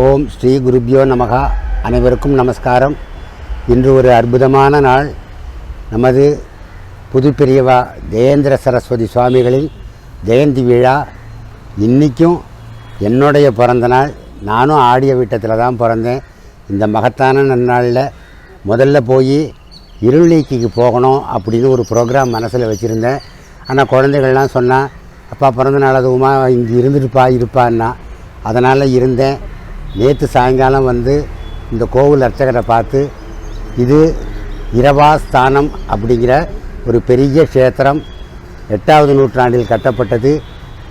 ஓம் ஸ்ரீ குருபியோ நமகா. அனைவருக்கும் நமஸ்காரம். இன்று ஒரு அற்புதமான நாள். நமது புதுப்பெரியவா ஜெயேந்திர சரஸ்வதி சுவாமிகளின் ஜெயந்தி விழா. இன்றைக்கும் என்னுடைய பிறந்த நாள். நானும் ஆடிய வீட்டத்தில் தான் பிறந்தேன். இந்த மகத்தான நன்னாளில் முதல்ல போய் இருளீக்கிக்கு போகணும் அப்படின்னு ஒரு ப்ரோக்ராம் மனசில் வச்சுருந்தேன். ஆனால் குழந்தைகள்லாம் சொன்னால் அப்பா பிறந்த நாள் அதுவுமா இங்கே இருந்துட்டுப்பா இருப்பான்னா. அதனால் இருந்தேன். நேற்று சாயங்காலம் வந்து இந்த கோவில் அர்ச்சகரை பார்த்து இது இரவாஸ்தானம் அப்படிங்கிற ஒரு பெரிய க்ஷேத்திரம். எட்டாவது நூற்றாண்டில் கட்டப்பட்டது.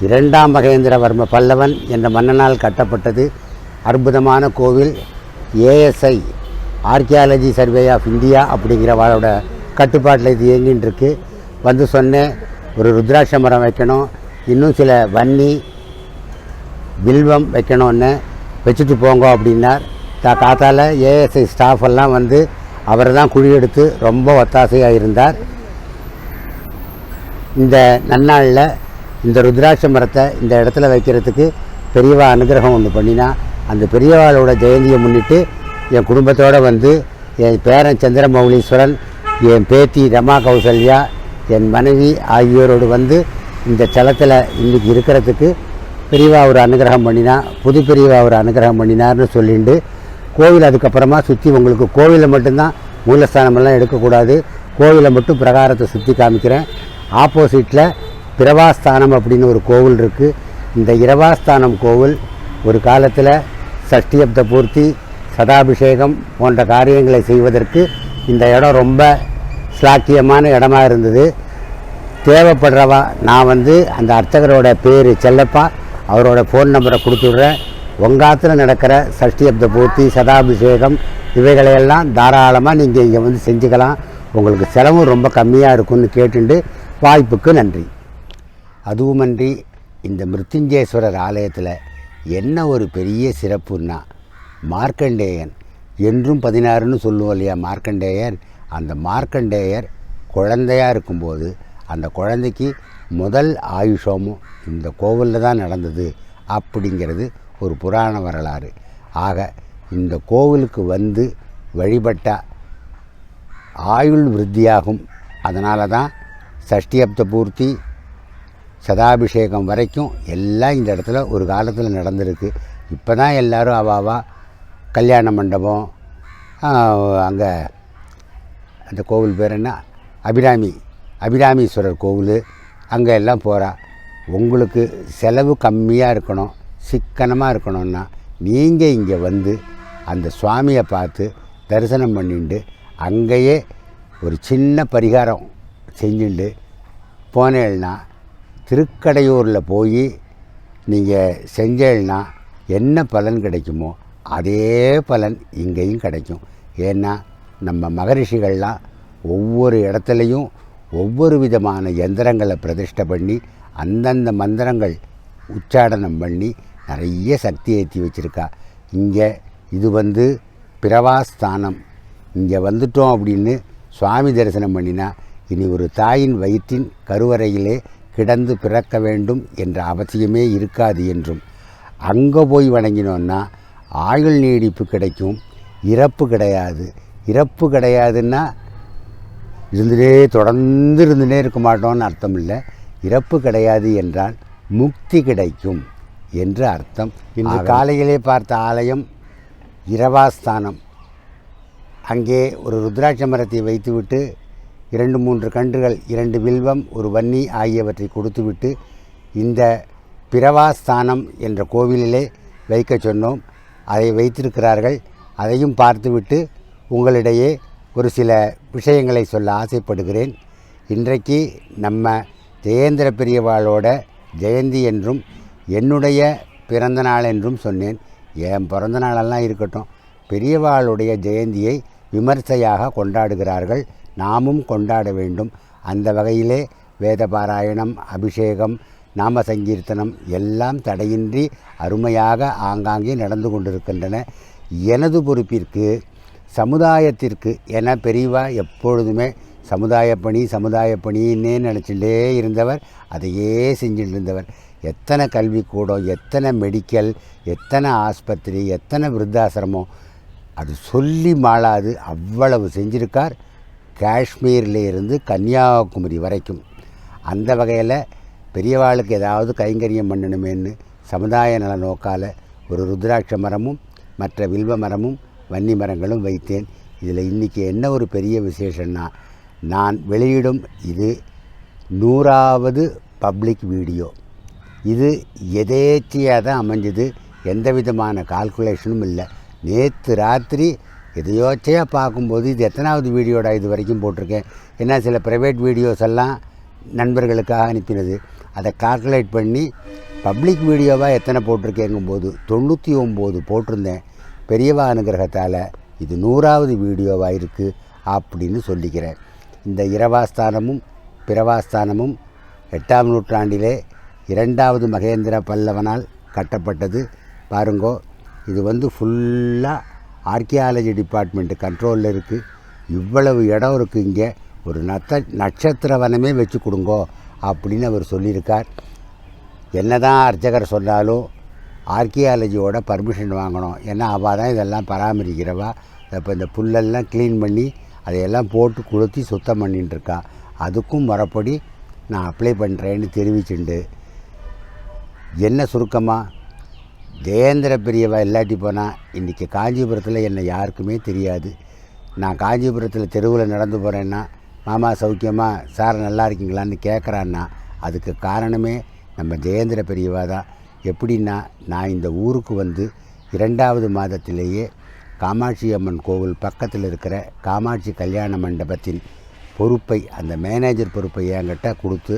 இரண்டாம் மகேந்திரவர்ம பல்லவன் என்ற மன்னனால் கட்டப்பட்டது. அற்புதமான கோவில். ASI archaeology survey of India அப்படிங்கிறவளோட கட்டுப்பாட்டில் இது இயங்கின்னு இருக்கு வந்து சொன்னேன் ஒரு ருத்ராட்ச மரம் வைக்கணும் இன்னும் சில வன்னி வில்வம் வைக்கணும்னு. வச்சுட்டு போங்க அப்படின்னார். தா காத்தால ஏஎஸ்ஐ ஸ்டாஃப் எல்லாம் வந்து அவர் தான் குழி எடுத்து ரொம்ப ஒத்தாசையாக இருந்தார். இந்த நன்னாளில் இந்த ருத்ராட்ச மரத்தை இந்த இடத்துல வைக்கிறதுக்கு பெரியவா அனுகிரகம் ஒன்று பண்ணினா அந்த பெரியவாளோட ஜெயந்தியை முன்னிட்டு என் குடும்பத்தோடு வந்து என் பேரன் சந்திரமௌலீஸ்வரன் என் பேத்தி ரமா கௌசல்யா என் மனைவி ஆகியோரோடு வந்து இந்த ஸ்தலத்தில் இன்றைக்கி இருக்கிறதுக்கு பெரியவா ஒரு அனுகிரகம் பண்ணினா புது பெரியவா ஒரு அனுகிரகம் பண்ணினார்னு சொல்லிட்டு கோவில் அதுக்கப்புறமா சுற்றி உங்களுக்கு கோவிலில் மட்டும்தான் மூலஸ்தானமெல்லாம் எடுக்கக்கூடாது. கோவிலை மட்டும் பிரகாரத்தை சுற்றி காமிக்கிறேன். ஆப்போசிட்டில் பிரவாஸ்தானம் அப்படின்னு ஒரு கோவில் இருக்குது இந்த இரவாஸ்தானம் கோவில் ஒரு காலத்தில் சஷ்டியப்த பூர்த்தி சதாபிஷேகம் போன்ற காரியங்களை செய்வதற்கு இந்த இடம் ரொம்ப ஸ்லாக்கியமான இடமா இருந்தது. தேவைப்படுறவா நான் வந்து அந்த அர்ச்சகரோட பேர் செல்லப்பா. அவரோட ஃபோன் நம்பரை கொடுத்துட்றேன். உங்காத்தில் நடக்கிற சஷ்டியப்த பூர்த்தி சதாபிஷேகம் இவைகளையெல்லாம் தாராளமாக நீங்கள் இங்கே வந்து செஞ்சுக்கலாம். உங்களுக்கு செலவும் ரொம்ப கம்மியாக இருக்கும்னு கேட்டுண்டு வாய்ப்புக்கு நன்றி. அதுவுமன்றி இந்த மிருத்யுஞ்சேஸ்வரர் ஆலயத்தில் என்ன ஒரு பெரிய சிறப்புன்னா மார்க்கண்டேயன் என்றும் பதினாறுன்னு சொல்லுவோம் இல்லையா மார்க்கண்டேயர்? அந்த மார்க்கண்டேயர் குழந்தையாக இருக்கும்போது அந்த குழந்தைக்கு முதல் ஆயுஷமும் இந்த கோவிலில் தான் நடந்தது அப்படிங்கிறது ஒரு புராண வரலாறு. ஆக இந்த கோவிலுக்கு வந்து வழிபட்டால் ஆயுள் விருத்தியாகும். அதனால தான் சஷ்டியப்த பூர்த்தி சதாபிஷேகம் வரைக்கும் எல்லாம் இந்த இடத்துல ஒரு காலத்தில் நடந்திருக்கு. இப்போ தான் எல்லோரும் அவாவா கல்யாண மண்டபம் அங்கே அந்த கோவில் பேர் என்ன? அபிராமி அபிராமீஸ்வரர் கோவில் அங்கே எல்லாம் போகிறா உங்களுக்கு செலவு கம்மியாக இருக்கணும் சிக்கனமாக இருக்கணும்னா நீங்கள் இங்கே வந்து அந்த சுவாமியை பார்த்து தரிசனம் பண்ணிட்டு அங்கேயே ஒரு சின்ன பரிகாரம் செஞ்சுட்டு போனேன்னா திருக்கடையூரில் போய் நீங்கள் செஞ்சேன்னா என்ன பலன் கிடைக்குமோ அதே பலன் இங்கேயும் கிடைக்கும். ஏன்னா நம்ம மகரிஷிகள்லாம் ஒவ்வொரு இடத்துலையும் ஒவ்வொரு விதமான எந்திரங்களை பிரதிஷ்டை பண்ணி அந்தந்த மந்திரங்கள் உச்சாடனம் பண்ணி நிறைய சக்தி ஏற்றி வச்சுருக்கா. இங்கே இது வந்து பிரவாஸ்தானம். இங்கே வந்துட்டோம் அப்படின்னு சுவாமி தரிசனம் பண்ணினா இனி ஒரு தாயின் வயிற்றின் கருவறையிலே கிடந்து பிறக்க வேண்டும் என்ற அவசியமே இருக்காது என்றும். அங்கே போய் வணங்கினோன்னா ஆயுள் நீடிப்பு கிடைக்கும் இறப்பு கிடையாது. இறப்பு கிடையாதுன்னா இருந்துட்டே தொடர்ந்து இருந்துகிட்டே இருக்க மாட்டோம்னு அர்த்தம் இல்லை. இறப்பு கிடையாது என்றால் முக்தி கிடைக்கும் என்று அர்த்தம். இன்று காலையிலே பார்த்த ஆலயம் இரவாஸ்தானம். அங்கே ஒரு ருத்ராட்ச மரத்தை வைத்துவிட்டு இரண்டு மூன்று கன்றுகள் இரண்டு வில்வம் ஒரு வன்னி ஆகியவற்றை கொடுத்துவிட்டு இந்த பிரவாஸ்தானம் என்ற கோவிலிலே வைக்க சொன்னோம். அதை வைத்திருக்கிறார்கள். அதையும் பார்த்துவிட்டு உங்களிடையே ஒரு சில விஷயங்களை சொல்ல ஆசைப்படுகிறேன். இன்றைக்கு நம்ம ஜெயேந்திர பெரியவாளோட ஜெயந்தி என்றும் என்னுடைய பிறந்த நாள் என்றும் சொன்னேன். என் பிறந்த நாளெல்லாம் இருக்கட்டும். பெரியவாளுடைய ஜெயந்தியை விமர்சையாக கொண்டாடுகிறார்கள். நாமும் கொண்டாட வேண்டும். அந்த வகையிலே வேத பாராயணம் அபிஷேகம் நாம சங்கீர்த்தனம் எல்லாம் தடையின்றி அருமையாக ஆங்காங்கே நடந்து கொண்டிருக்கின்றன. எனது பொறுப்பிற்கு சமுதாயத்திற்கு என பெரியவா எப்பொழுதுமே சமுதாய பணி சமுதாய பணின்னே நினச்சிட்டே இருந்தவர் அதையே செஞ்சுட்டு இருந்தவர். எத்தனை கல்விக்கூடம் எத்தனை மெடிக்கல் எத்தனை ஆஸ்பத்திரி எத்தனை விருத்தாசிரமம் அது சொல்லி மாளாது அவ்வளவு செஞ்சிருக்கார். காஷ்மீரில் இருந்து கன்னியாகுமரி வரைக்கும். அந்த வகையில் பெரியவாளுக்கு ஏதாவது கைங்கரியம் பண்ணணுமேன்னு சமுதாய நல நோக்கால் ஒரு ருத்ராட்ச மரமும் மற்ற வில்வ மரமும் வன்னி மரங்களும் வைத்தேன். இதில் இன்றைக்கி என்ன ஒரு பெரிய விசேஷம்னா நான் வெளியிடும் இது நூறாவது பப்ளிக் வீடியோ. இது எதேச்சியாக தான் அமைஞ்சது எந்த விதமான கால்குலேஷனும் இல்லை. நேற்று ராத்திரி எதையோச்சையாக பார்க்கும்போது இது எத்தனாவது வீடியோடா இது வரைக்கும் போட்டிருக்கேன். ஏன்னா சில ப்ரைவேட் வீடியோஸ் எல்லாம் நண்பர்களுக்காக அனுப்பினது. அதை கால்குலேட் பண்ணி பப்ளிக் வீடியோவாக எத்தனை போட்டிருக்கேங்கும்போது தொண்ணூற்றி ஒம்பது போட்டிருந்தேன். பெரியவா அனுகிரகத்தால் இது நூறாவது வீடியோவாக இருக்குது அப்படின்னு சொல்லிக்கிறேன். இந்த இரவாஸ்தானமும் பிறவாஸ்தானமும் எட்டாம் நூற்றாண்டிலே இரண்டாவது மகேந்திர பல்லவனால் கட்டப்பட்டது. பாருங்கோ இது வந்து ஃபுல்லாக ஆர்கியாலஜி டிபார்ட்மெண்ட் கண்ட்ரோலில் இருக்குது இவ்வளவு இடம் இருக்குது இங்கே. ஒரு நத்த நட்சத்திர வனமே வச்சு கொடுங்கோ அப்படின்னு அவர் சொல்லியிருக்கார். என்ன தான் அர்ச்சகர் சொன்னாலும் ஆர்கியாலஜியோட பர்மிஷன் வாங்கணும். ஏன்னா அவள் தான் இதெல்லாம் பராமரிக்கிறவா. இப்போ இந்த புல்லெல்லாம் க்ளீன் பண்ணி அதையெல்லாம் போட்டு கொளுத்தி சுத்தம் பண்ணிட்டு அதுக்கும் வரப்படி நான் அப்ளை பண்ணுறேன்னு தெரிவிச்சுண்டு. என்ன சுருக்கமாக ஜெயேந்திர பெரியவா இல்லாட்டி போனால் இன்றைக்கி காஞ்சிபுரத்தில் என்னை யாருக்குமே தெரியாது. நான் காஞ்சிபுரத்தில் தெருவில் நடந்து போகிறேன்னா மாமா சௌக்கியமா சார் நல்லா இருக்கீங்களான்னு கேட்குறான்னா அதுக்கு காரணமே நம்ம ஜெயேந்திர பெரியவா தான். எப்படின்னா நான் இந்த ஊருக்கு வந்து இரண்டாவது மாதத்திலேயே காமாட்சி அம்மன் கோவில் பக்கத்தில் இருக்கிற காமாட்சி கல்யாண மண்டபத்தின் பொறுப்பை அந்த மேனேஜர் பொறுப்பை என்கிட்ட கொடுத்து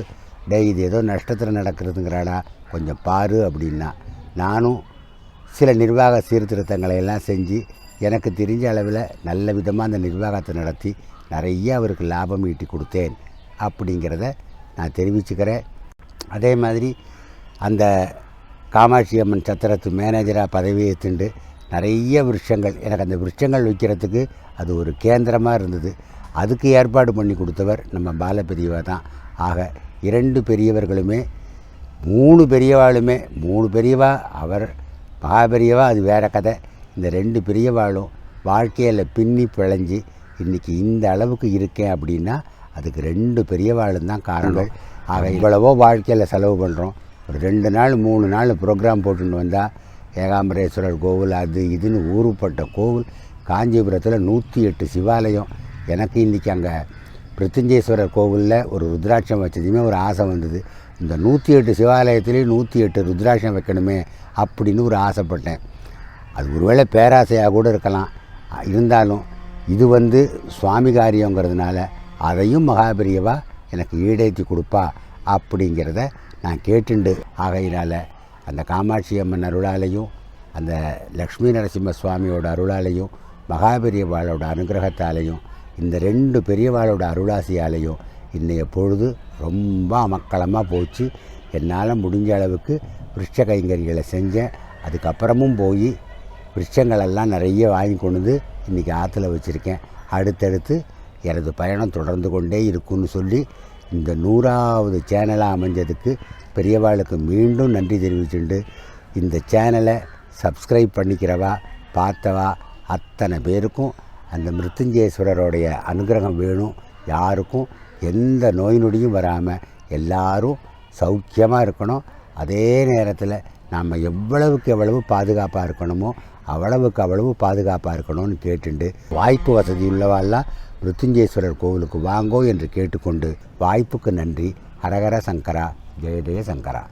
டேய் இது ஏதோ நஷ்டத்தில் நடக்கிறதுங்கிறாடா கொஞ்சம் பாரு அப்படின்னா நானும் சில நிர்வாக சீர்திருத்தங்களை எல்லாம் செஞ்சு எனக்கு தெரிஞ்ச அளவில் நல்ல விதமாக அந்த நிர்வாகத்தை நடத்தி நிறைய அவருக்கு லாபம் ஈட்டி கொடுத்தேன் அப்படிங்கிறத நான் தெரிவிச்சுக்கிறேன். அதே மாதிரி அந்த காமாட்சி அம்மன் சத்திரத்து மேனேஜராக பதவி ஏற்றுண்டு நிறைய விருட்சங்கள். எனக்கு அந்த விருட்சங்கள் வைக்கிறதுக்கு அது ஒரு கேந்திரமாக இருந்தது. அதுக்கு ஏற்பாடு பண்ணி கொடுத்தவர் நம்ம பால பெரியவா தான். ஆக இரண்டு பெரியவர்களுமே மூணு பெரியவாளுமே மூணு பெரியவா அவர் மகாபெரியவா அது வேற கதை. இந்த ரெண்டு பெரியவாளும் வாழ்க்கையில் பின்னி பிழைஞ்சி இன்றைக்கி இந்த அளவுக்கு இருக்கேன் அப்படின்னா அதுக்கு ரெண்டு பெரியவாளும் தான் காரணங்கள் ஆக இவ்வளவோ வாழ்க்கையில் செலவு பண்ணுறோம் ஒரு ரெண்டு நாள் மூணு நாள் ப்ரோக்ராம் போட்டுன்னு வந்தால் ஏகாம்பரேஸ்வரர் கோவில் அது இதுன்னு ஊருப்பட்ட கோவில். காஞ்சிபுரத்தில் நூற்றி எட்டு சிவாலயம். எனக்கு இன்றைக்கி அங்கே பிருத்திஞ்சேஸ்வரர் கோவிலில் ஒரு ருத்ராட்சம் வச்சதுமே ஒரு ஆசை வந்தது. இந்த நூற்றி எட்டு சிவாலயத்துலேயும் நூற்றி எட்டு ருத்ராட்சம் வைக்கணுமே அப்படின்னு ஒரு ஆசைப்பட்டேன். அது ஒருவேளை பேராசையாக கூட இருக்கலாம். இருந்தாலும் இது வந்து சுவாமி காரியங்கிறதுனால அதையும் மகாபிரியவா எனக்கு ஈடேற்றி கொடுப்பா அப்படிங்கிறத நான் கேட்டுண்டு ஆகையினால் அந்த காமாட்சி அம்மன் அருளாலையும் அந்த லக்ஷ்மி நரசிம்ம சுவாமியோட அருளாலையும் மகாபெரியவாளோட அனுகிரகத்தாலையும் இந்த ரெண்டு பெரியவாளோட அருளாசியாலையும் இன்றைய பொழுது ரொம்ப அமக்களமாக போச்சு. என்னால் முடிஞ்ச அளவுக்கு விருட்ச கைங்கறிகளை செஞ்சேன். அதுக்கப்புறமும் போய் விருட்சங்களெல்லாம் நிறைய வாங்கி கொண்டு வந்து இன்றைக்கி ஆற்றுல வச்சுருக்கேன். அடுத்தடுத்து எனது பயணம் தொடர்ந்து கொண்டே இருக்குன்னு சொல்லி இந்த நூறாவது சேனலாக அமைஞ்சதுக்கு பெரியவாளுக்கு மீண்டும் நன்றி தெரிவிச்சுண்டு இந்த சேனலை சப்ஸ்கிரைப் பண்ணிக்கிறவா பார்த்தவா அத்தனை பேருக்கும் அந்த மிருத்துஞ்சேஸ்வரருடைய அனுகிரகம் வேணும். யாருக்கும் எந்த நோய் நொடியும் வராமல் எல்லாரும் சௌக்கியமாக இருக்கணும். அதே நேரத்தில் நாம் எவ்வளவுக்கு எவ்வளவு பாதுகாப்பாக இருக்கணுமோ அவ்வளவுக்கு அவ்வளவு பாதுகாப்பாக இருக்கணும்னு கேட்டுண்டு வாய்ப்பு வசதி உள்ளவாள்லாம் மிருத்துஞ்சேஸ்வரர் கோவிலுக்கு வாங்கோ என்று கேட்டுக்கொண்டு வாய்ப்புக்கு நன்றி. ஹரஹர சங்கரா. ஜெய ஜெய சங்கரா.